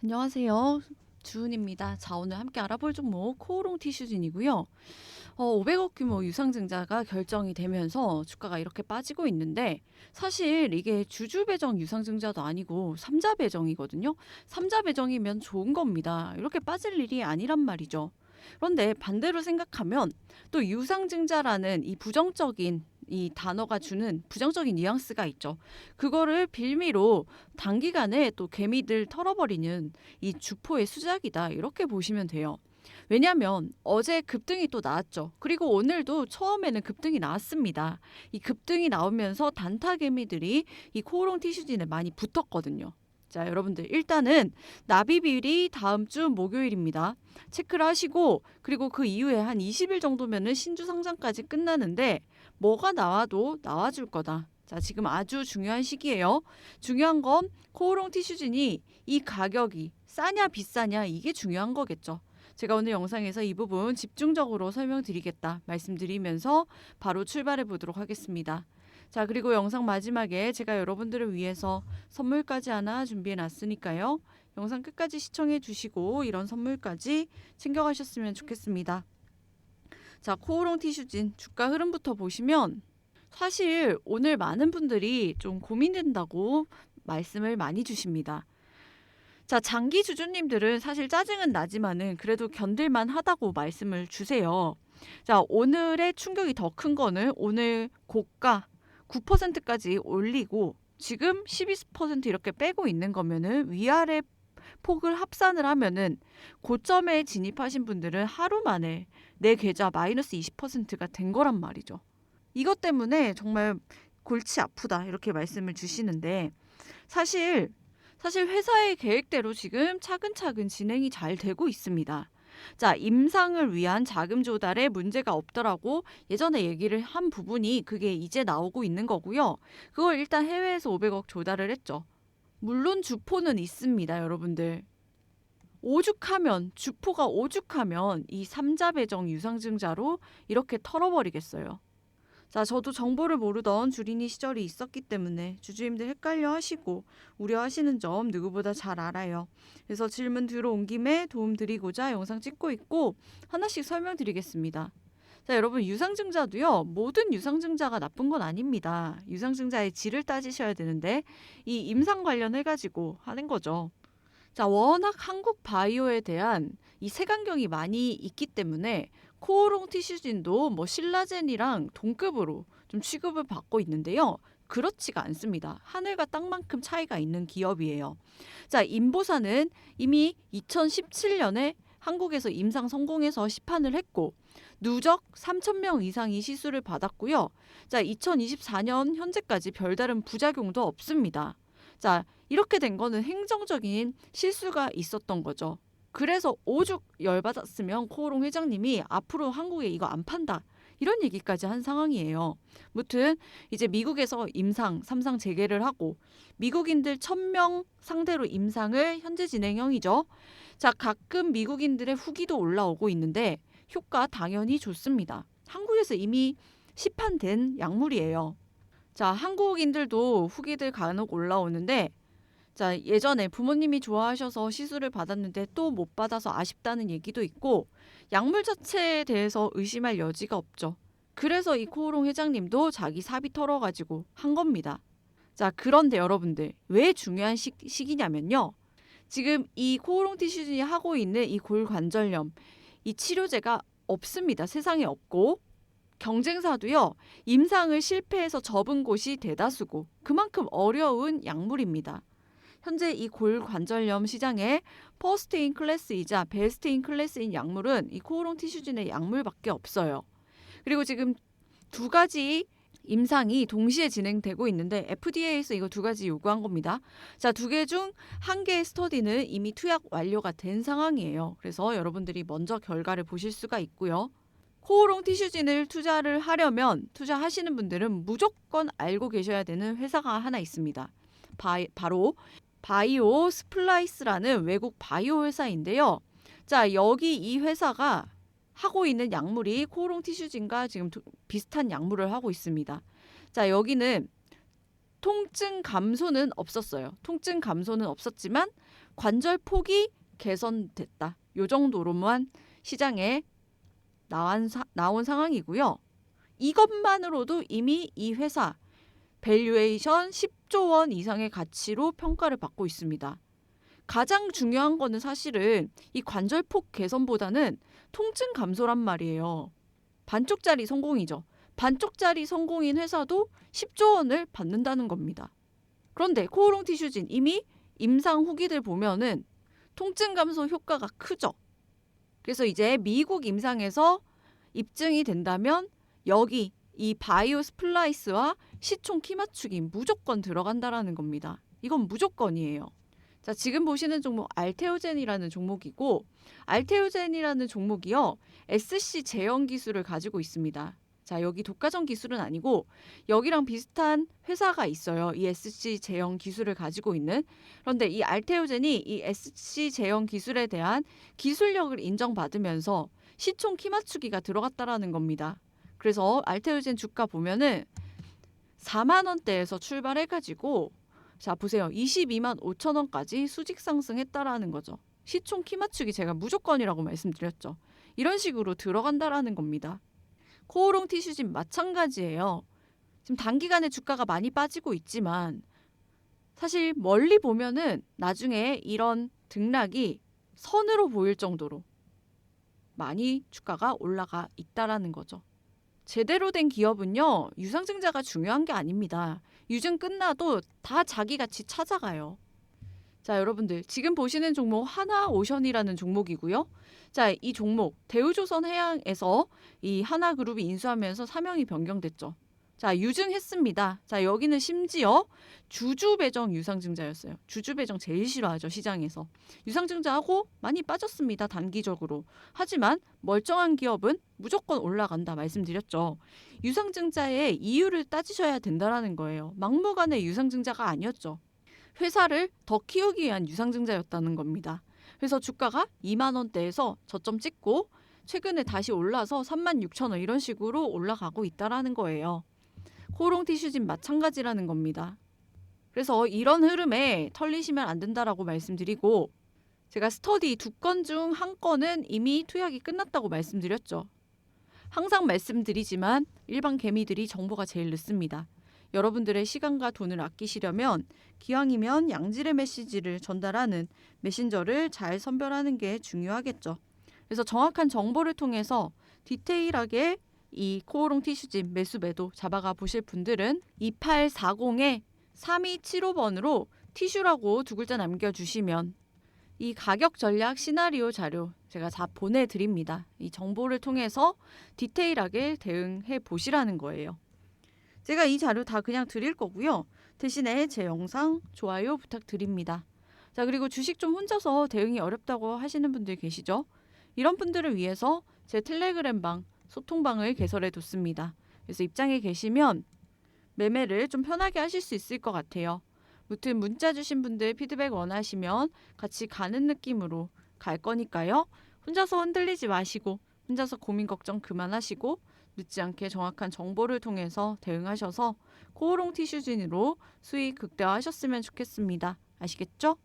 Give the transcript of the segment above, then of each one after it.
안녕하세요. 주은입니다. 자, 오늘 함께 알아볼 종목 코오롱 티슈진이고요. 어, 500억 규모 유상증자가 결정이 되면서 주가가 이렇게 빠지고 있는데 사실 이게 주주 배정 유상증자도 아니고 삼자 배정이거든요. 삼자 배정이면 좋은 겁니다. 이렇게 빠질 일이 아니란 말이죠. 그런데 반대로 생각하면 또 유상증자라는 이 부정적인 이 단어가 주는 부정적인 뉘앙스가 있죠. 그거를 빌미로 단기간에 또 개미들 털어버리는 이 주포의 수작이다. 이렇게 보시면 돼요. 왜냐하면 어제 급등이 또 나왔죠. 그리고 오늘도 처음에는 급등이 나왔습니다. 이 급등이 나오면서 단타 개미들이 이 코오롱 티슈진에 많이 붙었거든요. 자, 여러분들 일단은 나비비리 다음 주 목요일입니다. 체크를 하시고 그리고 그 이후에 한 20일 정도면은 신주 상장까지 끝나는데 뭐가 나와도 나와줄 거다. 자, 지금 아주 중요한 시기예요. 중요한 건 코오롱 티슈진이 이 가격이 싸냐 비싸냐 이게 중요한 거겠죠. 제가 오늘 영상에서 이 부분 집중적으로 설명드리겠다 말씀드리면서 바로 출발해 보도록 하겠습니다. 자, 그리고 영상 마지막에 제가 여러분들을 위해서 선물까지 하나 준비해 놨으니까요. 영상 끝까지 시청해 주시고 이런 선물까지 챙겨 가셨으면 좋겠습니다. 자, 코오롱 티슈진 주가 흐름부터 보시면 사실 오늘 많은 분들이 좀 고민된다고 말씀을 많이 주십니다. 자, 장기 주주님들은 사실 짜증은 나지만은 그래도 견딜만 하다고 말씀을 주세요. 자, 오늘의 충격이 더 큰 거는 오늘 고가 9%까지 올리고 지금 12% 이렇게 빼고 있는 거면은 위아래 폭을 합산을 하면은 고점에 진입하신 분들은 하루 만에 내 계좌 마이너스 20%가 된 거란 말이죠. 이것 때문에 정말 골치 아프다 이렇게 말씀을 주시는데 사실 사실 회사의 계획대로 지금 차근차근 진행이 잘 되고 있습니다. 자, 임상을 위한 자금 조달에 문제가 없더라고 예전에 얘기를 한 부분이 그게 이제 나오고 있는 거고요. 그걸 일단 해외에서 500억 조달을 했죠. 물론 주포는 있습니다, 여러분들. 오죽하면 주포가 오죽하면 이 삼자 배정 유상증자로 이렇게 털어버리겠어요. 자, 저도 정보를 모르던 주린이 시절이 있었기 때문에 주주님들 헷갈려 하시고 우려하시는 점 누구보다 잘 알아요. 그래서 질문 들어온 김에 도움 드리고자 영상 찍고 있고 하나씩 설명드리겠습니다. 자, 여러분 유상증자도요. 모든 유상증자가 나쁜 건 아닙니다. 유상증자의 질을 따지셔야 되는데 이 임상 관련해 가지고 하는 거죠. 자, 워낙 한국 바이오에 대한 이 색안경이 많이 있기 때문에 코오롱 티슈진도 뭐 신라젠이랑 동급으로 좀 취급을 받고 있는데요. 그렇지가 않습니다. 하늘과 땅만큼 차이가 있는 기업이에요. 자, 인보사는 이미 2017년에 한국에서 임상 성공해서 시판을 했고 누적 3천 명 이상이 시술을 받았고요. 자, 2024년 현재까지 별다른 부작용도 없습니다. 자, 이렇게 된 거는 행정적인 실수가 있었던 거죠. 그래서 오죽 열받았으면 코오롱 회장님이 앞으로 한국에 이거 안 판다. 이런 얘기까지 한 상황이에요. 무튼 이제 미국에서 임상, 삼상 재개를 하고 미국인들 1000명 상대로 임상을 현재 진행형이죠. 자, 가끔 미국인들의 후기도 올라오고 있는데 효과 당연히 좋습니다. 한국에서 이미 시판된 약물이에요. 자, 한국인들도 후기들 간혹 올라오는데 자, 예전에 부모님이 좋아하셔서 시술을 받았는데 또 못 받아서 아쉽다는 얘기도 있고 약물 자체에 대해서 의심할 여지가 없죠. 그래서 이 코오롱 회장님도 자기 사비 털어가지고 한 겁니다. 자, 그런데 여러분들 왜 중요한 시, 시기냐면요. 지금 이 코오롱 티슈진이 하고 있는 이 골관절염 이 치료제가 없습니다. 세상에 없고 경쟁사도요. 임상을 실패해서 접은 곳이 대다수고 그만큼 어려운 약물입니다. 현재 이 골관절염 시장에 퍼스트인 클래스이자 베스트인 클래스인 약물은 이 코오롱 티슈진의 약물밖에 없어요. 그리고 지금 두 가지 임상이 동시에 진행되고 있는데 FDA에서 이거 두 가지 요구한 겁니다. 자, 두 개 중 한 개의 스터디는 이미 투약 완료가 된 상황이에요. 그래서 여러분들이 먼저 결과를 보실 수가 있고요. 코오롱 티슈진을 투자를 하려면 투자하시는 분들은 무조건 알고 계셔야 되는 회사가 하나 있습니다. 바, 바로 바이오 스플라이스라는 외국 바이오 회사인데요. 자, 여기 이 회사가 하고 있는 약물이 코오롱 티슈진과 지금 두, 비슷한 약물을 하고 있습니다. 자, 여기는 통증 감소는 없었어요. 통증 감소는 없었지만 관절 폭이 개선됐다. 요 정도로만 시장에 나온, 사, 나온 상황이고요. 이것만으로도 이미 이 회사 밸류에이션 10조 원 이상의 가치로 평가를 받고 있습니다. 가장 중요한 거는 사실은 이 관절폭 개선보다는 통증 감소란 말이에요. 반쪽짜리 성공이죠. 반쪽짜리 성공인 회사도 10조 원을 받는다는 겁니다. 그런데 코오롱 티슈진 이미 임상 후기들 보면은 통증 감소 효과가 크죠. 그래서 이제 미국 임상에서 입증이 된다면 여기 이 바이오 스플라이스와 시총 키 맞추기 무조건 들어간다라는 겁니다. 이건 무조건이에요. 자, 지금 보시는 종목 알테오젠이라는 종목이고 알테오젠이라는 종목이요. SC 제형 기술을 가지고 있습니다. 자, 여기 독과점 기술은 아니고 여기랑 비슷한 회사가 있어요. 이 SC 제형 기술을 가지고 있는. 그런데 이 알테오젠이 이 SC 제형 기술에 대한 기술력을 인정받으면서 시총 키 맞추기가 들어갔다라는 겁니다. 그래서 알테오젠 주가 보면은 4만 원대에서 출발해 가지고 자, 보세요. 22만 5천 원까지 수직 상승했다라는 거죠. 시총 키 맞추기 제가 무조건이라고 말씀드렸죠. 이런 식으로 들어간다라는 겁니다. 코오롱 티슈진 마찬가지예요. 지금 단기간에 주가가 많이 빠지고 있지만 사실 멀리 보면은 나중에 이런 등락이 선으로 보일 정도로 많이 주가가 올라가 있다라는 거죠. 제대로 된 기업은요, 유상증자가 중요한 게 아닙니다. 유증 끝나도 다 자기 같이 찾아가요. 자, 여러분들 지금 보시는 종목 하나 오션이라는 종목이고요. 자, 이 종목 대우조선 해양에서 이 하나그룹이 인수하면서 사명이 변경됐죠. 자, 유증했습니다. 자, 여기는 심지어 주주배정 유상증자였어요. 주주배정 제일 싫어하죠, 시장에서. 유상증자하고 많이 빠졌습니다, 단기적으로. 하지만 멀쩡한 기업은 무조건 올라간다 말씀드렸죠. 유상증자의 이유를 따지셔야 된다라는 거예요. 막무가내 유상증자가 아니었죠. 회사를 더 키우기 위한 유상증자였다는 겁니다. 그래서 주가가 2만 원대에서 저점 찍고 최근에 다시 올라서 3만 6천 원 이런 식으로 올라가고 있다라는 거예요. 코롱 티슈진 마찬가지라는 겁니다. 그래서 이런 흐름에 털리시면 안 된다라고 말씀드리고 제가 스터디 두 건 중 한 건은 이미 투약이 끝났다고 말씀드렸죠. 항상 말씀드리지만 일반 개미들이 정보가 제일 늦습니다. 여러분들의 시간과 돈을 아끼시려면 기왕이면 양질의 메시지를 전달하는 메신저를 잘 선별하는 게 중요하겠죠. 그래서 정확한 정보를 통해서 디테일하게 이 코오롱 티슈진 매수 매도 잡아가 보실 분들은 2840에 3275번으로 티슈라고 두 글자 남겨주시면 이 가격 전략 시나리오 자료 제가 다 보내드립니다. 이 정보를 통해서 디테일하게 대응해 보시라는 거예요. 제가 이 자료 다 그냥 드릴 거고요. 대신에 제 영상 좋아요 부탁드립니다. 자, 그리고 주식 좀 혼자서 대응이 어렵다고 하시는 분들 계시죠? 이런 분들을 위해서 제 텔레그램 방, 소통방을 개설해 뒀습니다. 그래서 입장에 계시면 매매를 좀 편하게 하실 수 있을 것 같아요. 무튼 문자 주신 분들 피드백 원하시면 같이 가는 느낌으로 갈 거니까요. 혼자서 흔들리지 마시고 혼자서 고민 걱정 그만하시고 늦지 않게 정확한 정보를 통해서 대응하셔서 코오롱 티슈진으로 수익 극대화하셨으면 좋겠습니다. 아시겠죠?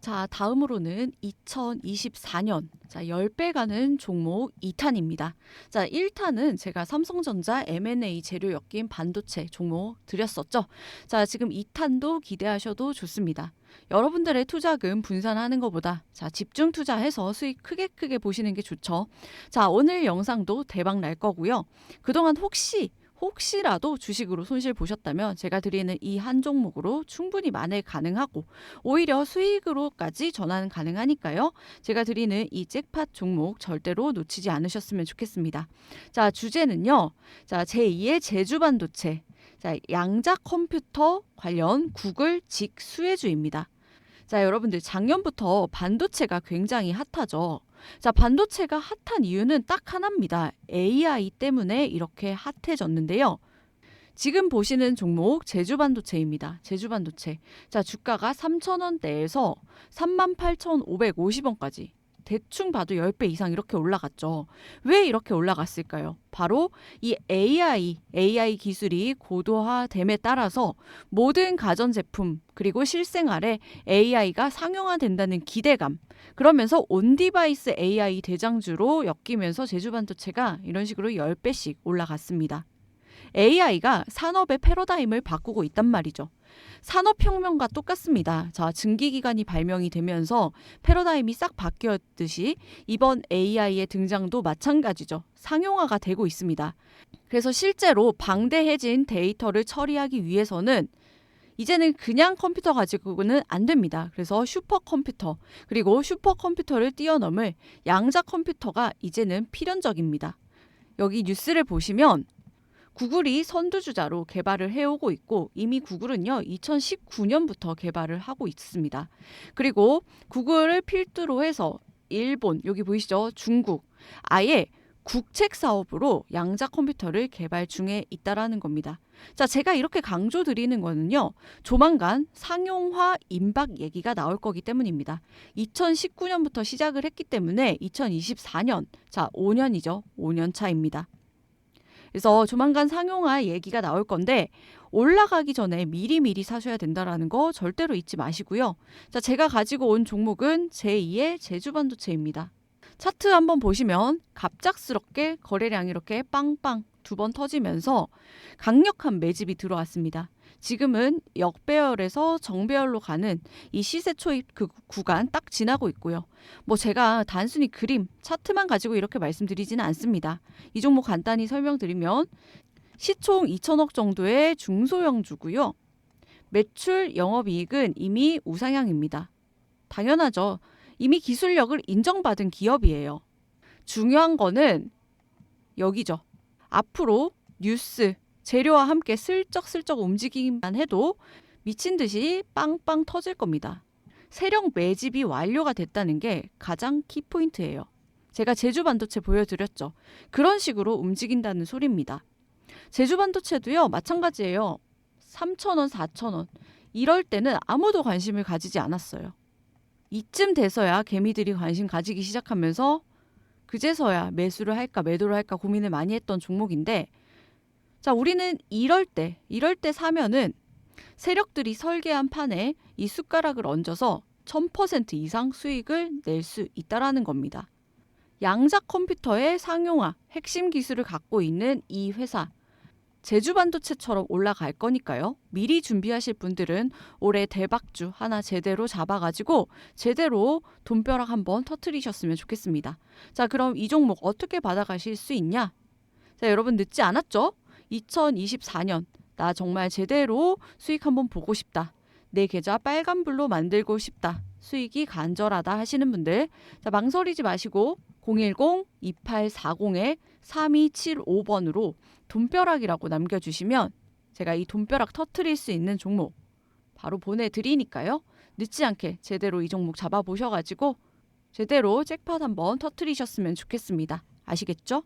자, 다음으로는 2024년 자, 10배 가는 종목 2탄입니다. 자, 1탄은 제가 삼성전자 M&A 재료 엮인 반도체 종목 드렸었죠. 자, 지금 2탄도 기대하셔도 좋습니다. 여러분들의 투자금 분산하는 것보다 자, 집중 투자해서 수익 크게 크게 보시는 게 좋죠. 자, 오늘 영상도 대박 날 거고요. 그동안 혹시 혹시라도 주식으로 손실 보셨다면 제가 드리는 이 한 종목으로 충분히 만회 가능하고 오히려 수익으로까지 전환 가능하니까요. 제가 드리는 이 잭팟 종목 절대로 놓치지 않으셨으면 좋겠습니다. 자, 주제는요. 자, 제2의 제주 반도체. 자, 양자 컴퓨터 관련 구글 직수혜주입니다. 자, 여러분들 작년부터 반도체가 굉장히 핫하죠. 자, 반도체가 핫한 이유는 딱 하나입니다. AI 때문에 이렇게 핫해졌는데요. 지금 보시는 종목 제주 반도체입니다. 제주 반도체. 자, 주가가 3,000원대에서 38,550원까지 대충 봐도 10배 이상 이렇게 올라갔죠. 왜 이렇게 올라갔을까요? 바로 이 AI, AI 기술이 고도화됨에 따라서 모든 가전제품 그리고 실생활에 AI가 상용화된다는 기대감 그러면서 온디바이스 AI 대장주로 엮이면서 제주반도체가 이런 식으로 10배씩 올라갔습니다. AI가 산업의 패러다임을 바꾸고 있단 말이죠. 산업혁명과 똑같습니다. 자, 증기기관이 발명이 되면서 패러다임이 싹 바뀌었듯이 이번 AI의 등장도 마찬가지죠. 상용화가 되고 있습니다. 그래서 실제로 방대해진 데이터를 처리하기 위해서는 이제는 그냥 컴퓨터 가지고는 안 됩니다. 그래서 슈퍼컴퓨터 그리고 슈퍼컴퓨터를 뛰어넘을 양자 컴퓨터가 이제는 필연적입니다. 여기 뉴스를 보시면 구글이 선두주자로 개발을 해오고 있고 이미 구글은요 2019년부터 개발을 하고 있습니다. 그리고 구글을 필두로 해서 일본 여기 보이시죠 중국 아예 국책 사업으로 양자 컴퓨터를 개발 중에 있다라는 겁니다. 자, 제가 이렇게 강조 드리는 거는요. 조만간 상용화 임박 얘기가 나올 거기 때문입니다. 2019년부터 시작을 했기 때문에 2024년, 자, 5년이죠. 5년 차입니다. 그래서 조만간 상용화 얘기가 나올 건데 올라가기 전에 미리미리 사셔야 된다라는 거 절대로 잊지 마시고요. 자, 제가 가지고 온 종목은 제2의 제주 반도체입니다. 차트 한번 보시면 갑작스럽게 거래량이 이렇게 빵빵 두 번 터지면서 강력한 매집이 들어왔습니다. 지금은 역배열에서 정배열로 가는 이 시세 초입 그 구간 딱 지나고 있고요. 뭐 제가 단순히 그림, 차트만 가지고 이렇게 말씀드리지는 않습니다. 이 종목 간단히 설명드리면 시총 2천억 정도의 중소형주고요. 매출 영업이익은 이미 우상향입니다. 당연하죠. 이미 기술력을 인정받은 기업이에요. 중요한 거는 여기죠. 앞으로 뉴스, 재료와 함께 슬쩍슬쩍 움직이기만 해도 미친 듯이 빵빵 터질 겁니다. 세력 매집이 완료가 됐다는 게 가장 키포인트예요. 제가 제주 반도체 보여드렸죠. 그런 식으로 움직인다는 소리입니다. 제주 반도체도요, 마찬가지예요. 3,000원, 4,000원. 이럴 때는 아무도 관심을 가지지 않았어요. 이쯤 돼서야 개미들이 관심 가지기 시작하면서 그제서야 매수를 할까 매도를 할까 고민을 많이 했던 종목인데 자 우리는 이럴 때 이럴 때 사면은 세력들이 설계한 판에 이 숟가락을 얹어서 1000% 이상 수익을 낼 수 있다라는 겁니다. 양자 컴퓨터의 상용화 핵심 기술을 갖고 있는 이 회사 제주 반도체처럼 올라갈 거니까요. 미리 준비하실 분들은 올해 대박주 하나 제대로 잡아가지고 제대로 돈벼락 한번 터트리셨으면 좋겠습니다. 자, 그럼 이 종목 어떻게 받아가실 수 있냐? 자, 여러분 늦지 않았죠? 2024년 나 정말 제대로 수익 한번 보고 싶다. 내 계좌 빨간불로 만들고 싶다. 수익이 간절하다 하시는 분들 자, 망설이지 마시고 010-2840에 3275번으로 돈벼락이라고 남겨주시면 제가 이 돈벼락 터트릴 수 있는 종목 바로 보내드리니까요. 늦지 않게 제대로 이 종목 잡아보셔가지고 제대로 잭팟 한번 터트리셨으면 좋겠습니다. 아시겠죠?